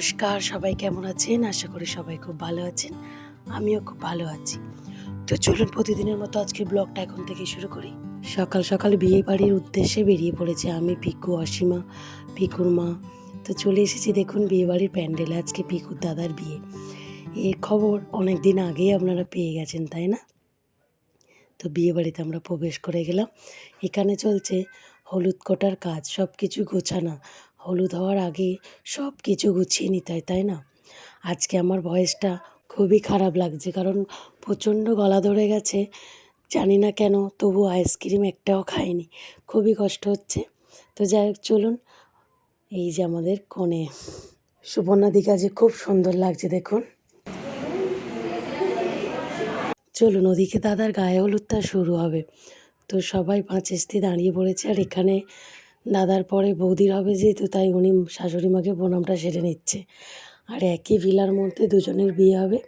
নমস্কার, সবাই কেমন আছেন? আশা করি সবাই খুব ভালো আছেন। আমিও খুব ভালো আছি। তো চলুন প্রতিদিনের মতো আজকের ব্লগটা এখন থেকে শুরু করি। সকাল সকাল বিয়ে বাড়ির উদ্দেশ্যে বেরিয়ে পড়েছে আমি পিকু অসীমা পিকুর মা। তো চলে এসেছি দেখুন বিয়ে বাড়ির প্যান্ডেলে, আজকে পিকুর দাদার বিয়ে। এর খবর অনেক দিন আগেই আপনারা পেয়ে গেছেন, তাই না? তো বিয়ে বাড়িতে আমরা প্রবেশ করে গেলাম। এখানে চলছে হলুদ কোটার কাজ সব কিছু গোছানো। হলুদ হওয়ার আগে সব কিছু গুছিয়ে নিতে হয়, তাই না? আজকে আমার ভয়েসটা খুবই খারাপ লাগছে, কারণ প্রচণ্ড গলা ধরে গেছে। জানি না কেন তবু আইসক্রিম একটাও খাইনি। খুবই কষ্ট হচ্ছে। তো যাই হোক, চলুন। এই যে আমাদের কোণে। সুবর্ণা দিঘা যে খুব সুন্দর লাগছে, দেখুন। চলুন, ওদিকে দাদার গায়ে হলুদটা শুরু হবে। তো সবাই পাঁচ এস্তি দাঁড়িয়ে পড়েছে, আর এখানে দাদার পরে বৌদির হবে যেহেতু, তাই উনি শাশুড়ি মাকে প্রণামটা সেরে নিচ্ছে। আর একই ভিলার মধ্যে দুজনের বিয়ে হবে।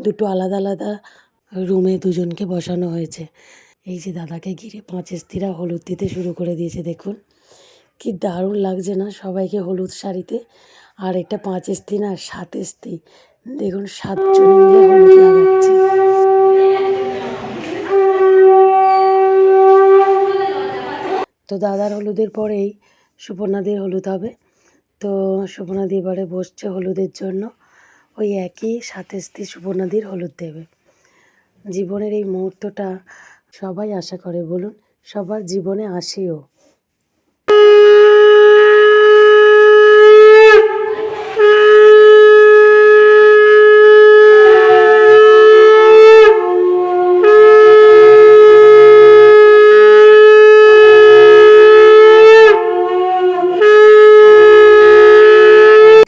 দুটো আলাদা আলাদা রুমে দুজনকে বসানো হয়েছে। এই যে দাদাকে ঘিরে পাঁচ এস্তিরা হলুদ দিতে শুরু করে দিয়েছে, দেখুন। কি দারুণ লাগছে না সবাইকে হলুদ শাড়িতে। আর একটা পাঁচ এস্তি না, সাত এস্তি দেখুন, সাতজনে মিলে হলুদ লাগাচ্ছে। তো দাদার হলুদের পরেই, সুপর্ণাদির হলুদ হবে। তো সুপর্ণাদি এবারে বসছে হলুদের জন্য। ওই একই সাথে স্ত্রী সুপর্ণাদির হলুদ দেবে। জীবনের এই মুহূর্তটা সবাই আশা করে, বলুন, সবার জীবনে আসেও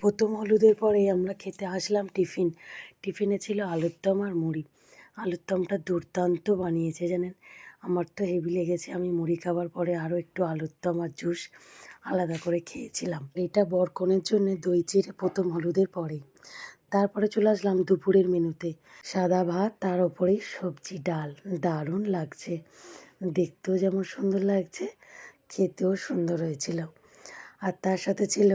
প্রথম হলুদের পরেই আমরা খেতে আসলাম টিফিন। টিফিনে ছিল আলুর দম আর মুড়ি। আলুর দমটা দুর্দান্ত বানিয়েছে জানেন। আমার তো হেভি লেগেছে। আমি মুড়ি খাবার পরে আরও একটু আলুর দম আর জুস আলাদা করে খেয়েছিলাম। এটা বরকনের জন্য দই চিড়ে প্রথম হলুদের পরেই। তারপরে চলে আসলাম দুপুরের মেনুতে। সাদা ভাত, তার ওপরেই সবজি, ডাল। দারুণ লাগছে। দেখতেও যেমন সুন্দর লাগছে, খেতেও সুন্দর হয়েছিল। আর তার সাথে ছিল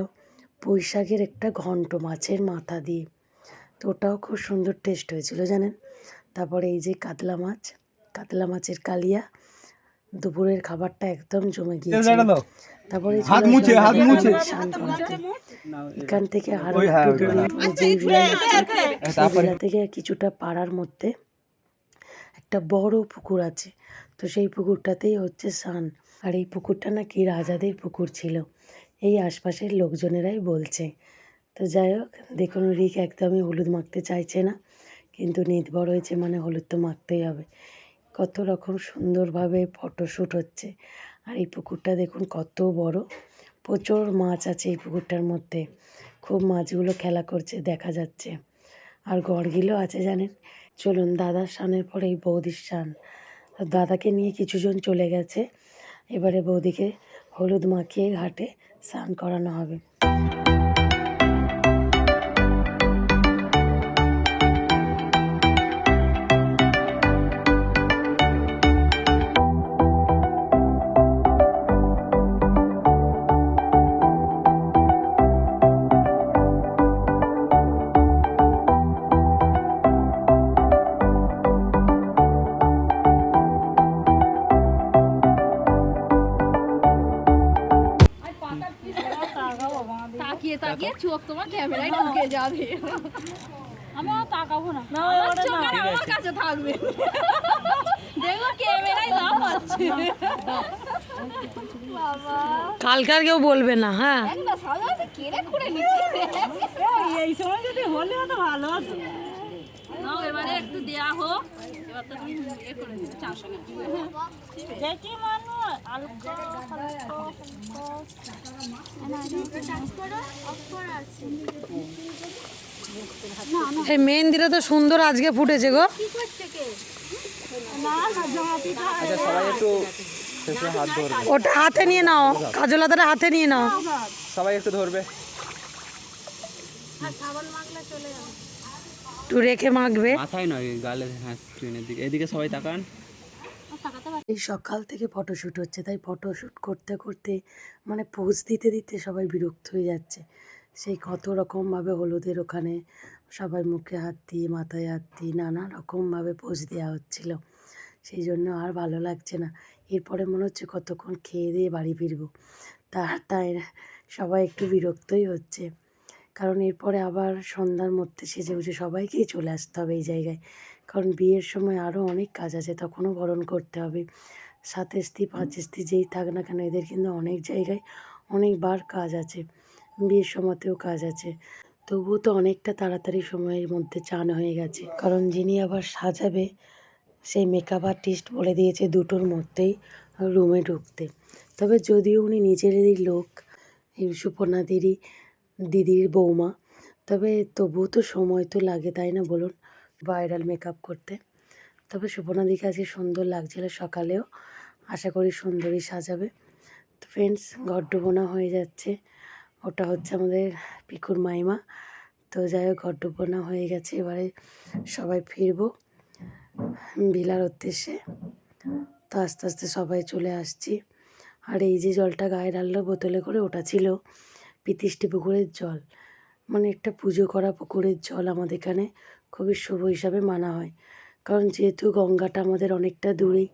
পুঁই শাকের একটা ঘন্ট মাছের মাথা দিয়ে। তো ওটাও খুব সুন্দর টেস্ট হয়েছিল জানেন? তারপরে এই যে কাতলা মাছ কাতলা মাছের কালিয়া দুপুরের খাবারটা একদম জমে গিয়েছিল। তারপরে হাত মুছে, হাত মুছে। এখান থেকে আরও হ্যাঁ, একটু দূরে? ভিলা থেকে কিছুটা পাড়ার মধ্যে একটা বড় পুকুর আছে। তো সেই পুকুরটাতেই হচ্ছে স্নান। আর এই পুকুরটা নাকি রাজাদের পুকুর ছিল। এই আশপাশের লোকজনেরাই বলছে। তো যাই হোক, দেখুন রিক একদমই হলুদ মাখতে চাইছে না, কিন্তু নির্ভর হয়েছে মানে হলুদ তো মাখতেই হবে। কত রকম সুন্দরভাবে ফটোশ্যুট হচ্ছে। আর এই পুকুরটা দেখুন কত বড়, প্রচুর মাছ আছে এই পুকুরটার মধ্যে। খুব মাছগুলো খেলা করছে, দেখা যাচ্ছে। আর গড়গিলও আছে জানেন। চলুন দাদার স্নানের পরে এই বৌদির স্নান দাদাকে নিয়ে কিছুজন চলে গেছে। এবারে বৌদিকে হলুদ মাখিয়ে ঘাটে স্নান করানো হবে। তাকিয়ে চোখ তোমার ক্যামেরায় ঢুকে যাবে। আমি আর তাকাবো না। আমার চোখ আর আমার কাছে থাকবে। দেখো ক্যামেরায় না পাচ্ছে। বাবা। কালকার কেউ বলবে না হ্যাঁ। একটা আছে কেড়ে খুঁড়ে নিচ্ছে। এই সময় যদি হলে তো ভালো হতো। নাও এবারে একটু দেয়া হোক। এবার তো তুমি ইয়ে করে দিবে চারশো দেখি মানু আলু এই মেহেন্দিটা তো সুন্দর আজকে ফুটেছে গো। আচ্ছা সবাই একটু শেষে হাত ধরবে। ওটা হাতে নিয়ে নাও কাজল হাতে নিয়ে নাও। সবাই একটু ধরবে। একটু রেখে মাখবে। মাথায় নয় গালে হ্যাঁ স্ক্রিনের দিকে। এদিকে সবাই তাকান। এই সকাল থেকে ফটোশ্যুট হচ্ছে তাই ফটোশ্যুট করতে করতে মানে পোজ দিতে দিতে সবাই বিরক্ত হয়ে যাচ্ছে। সেই কত রকমভাবে হলুদের ওখানে সবাই মুখে হাত দিয়ে মাথায় হাত দিয়ে নানা রকমভাবে পোজ দেওয়া হচ্ছিল। সেই জন্য আর ভালো লাগছে না। এরপরে মনে হচ্ছে কতক্ষণ খেয়ে দিয়ে বাড়ি ফিরবো। তা তাই সবাই একটু বিরক্তই হচ্ছে। কারণ এরপরে আবার সন্ধ্যার মধ্যে সেজে গুজে সবাইকেই চলে আসতে হবে এই জায়গায়। কারণ বিয়ের সময় আরও অনেক কাজ আছে, তখনও বরণ করতে হবে। সাত স্ত্রী পাঁচ স্ত্রী যেই থাক না কেন, এদের কিন্তু অনেক জায়গায় অনেকবার কাজ আছে। বিয়ের সময়তেও কাজ আছে। তবুও তো অনেকটা তাড়াতাড়ি সময়ের মধ্যে চান হয়ে গেছে। কারণ যিনি আবার সাজাবে, সেই মেকআপ আর্টিস্ট বলে দিয়েছে দুটোর মধ্যেই রুমে ঢুকতে। তবে যদিও উনি নিজেরই লোক, এই সুপর্ণাদেরই দিদির বৌমা। তবে তবুও তো সময় তো লাগে, তাই না বলুন? ব্রাইডাল মেকআপ করতে। তবে সুপর্ণাদিকে আজকে সুন্দর লাগছিল সকালেও। আশা করি সুন্দরই সাজাবে। তো ফ্রেন্ডস গড্ডবোনা হয়ে যাচ্ছে। ওটা হচ্ছে আমাদের পিকুর মাইমা। তো যাই হোক গড্ডবোনা হয়ে গেছে। এবারে সবাই ফিরবো বিলার উদ্দেশ্যে। তো আস্তে আস্তে সবাই চলে আসছি। আর এই যে জলটা গায়ে ঢাললো, বোতলে করে, ওটা ছিল। পিতিষ্টি পুকুরের জল। মানে একটা পুজো করা পুকুরের জল আমাদের এখানে খুবই শুভ হিসাবে মানা হয়। কারণ যেহেতু গঙ্গাটা আমাদের অনেকটা দূরেই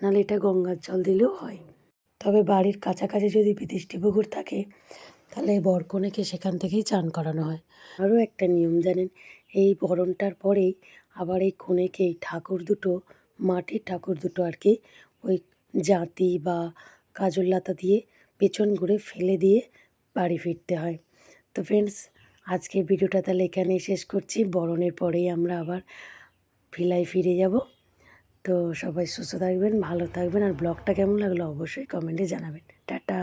নাহলে এটা গঙ্গার জল দিলেও হয়। তবে বাড়ির কাছাকাছি যদি পিতিষ্টি পুকুর থাকে, তাহলে বরকনেকে সেখান থেকেই চান করানো হয়। আরও একটা নিয়ম জানেন, এই বরণটার পরেই আবার এই কনেকে এই ঠাকুর দুটো, মাটির ঠাকুর দুটো আর কি, ওই জাতি বা কাজল লাতা দিয়ে পেছন ঘুরে ফেলে দিয়ে বাড়ি ফিরতে হয়। তো ফ্রেন্ডস আজকে ভিডিওটা তাহলে এখানেই শেষ করছি। বরণের পরেই আমরা আবার ভিলায় ফিরে যাব। তো সবাই সুস্থ থাকবেন, ভালো থাকবেন। আর ব্লগটা কেমন লাগল অবশ্যই কমেন্টে জানাবেন। টাটা।